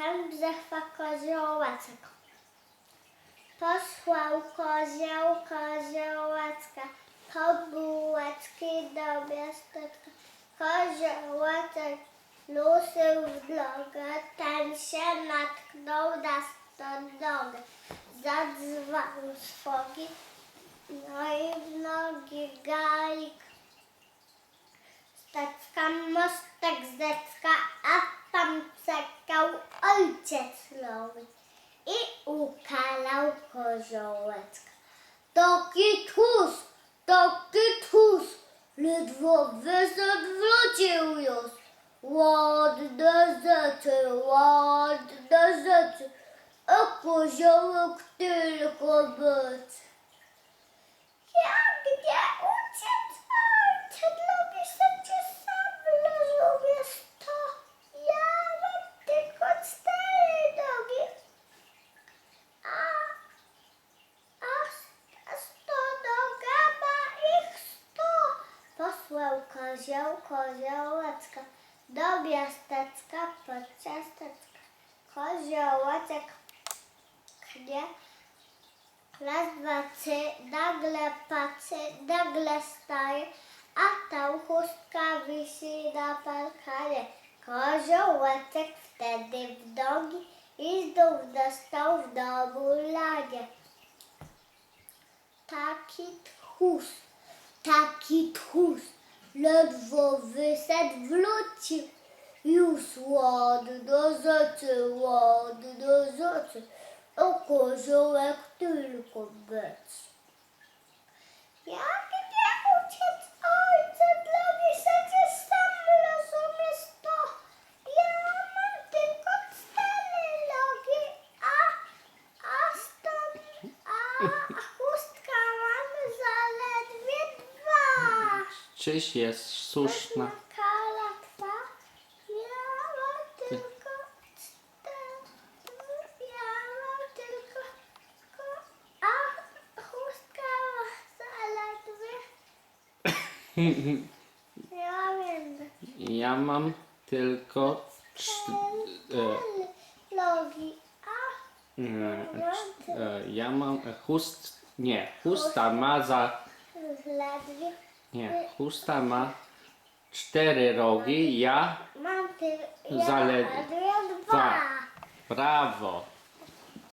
Jan Brzechwa Koziołeczek. Posłał kozioł koziołeczka po bułeczki do miasteczka. Koziołeczek ruszył w drogę, ten się natknął na stodogę. Zadzwonił swogi, no i w nogi galik. Stecka, mostek, zecka, a tam czekał ojciec nowy i ukalał koziołeczka. Taki tchórz, taki tchórz, ledwo wyszedł wrócił już. Ładne rzeczy, ładne rzeczy, a koziołek tylko być. Jak nie uciec ojcze, lubię się sam, rozumiesz to? Ja mam tylko cztery nogi. A, a, a sto noga ma ich sto. Posłał kozioł koziołeczka do miasteczka pod ciasteczka. Koziołeczek knie Raz, dwa, trzy, nagle patrzy, nagle staje, a tam chustka wisi na parkanie. Koziołeczek wtedy w nogi i znów dostał w domu lanie. Taki tchórz, taki tchórz, ledwo wyszedł, wrócił. Już ładne rzeczy, ładne rzeczy, a koziołek tylko być. Jak nie uciec ojca, dla mnie przecież sam rozumiesz to. Ja mam tylko cztery nogi, a, a stąd, a chustka mam zaledwie dwa. Czyś jest słuszna. Ja mam tylko cztery, ja mam tylko, ko- a chustka ma zaledwie, ja mam jedno. Ja mam tylko cz, e, Cztery nogi, a e, cz, e, ja mam e, chust, nie, chusta ma za, nie, chusta ma cztery rogi, ja mam ja dwa. Brawo.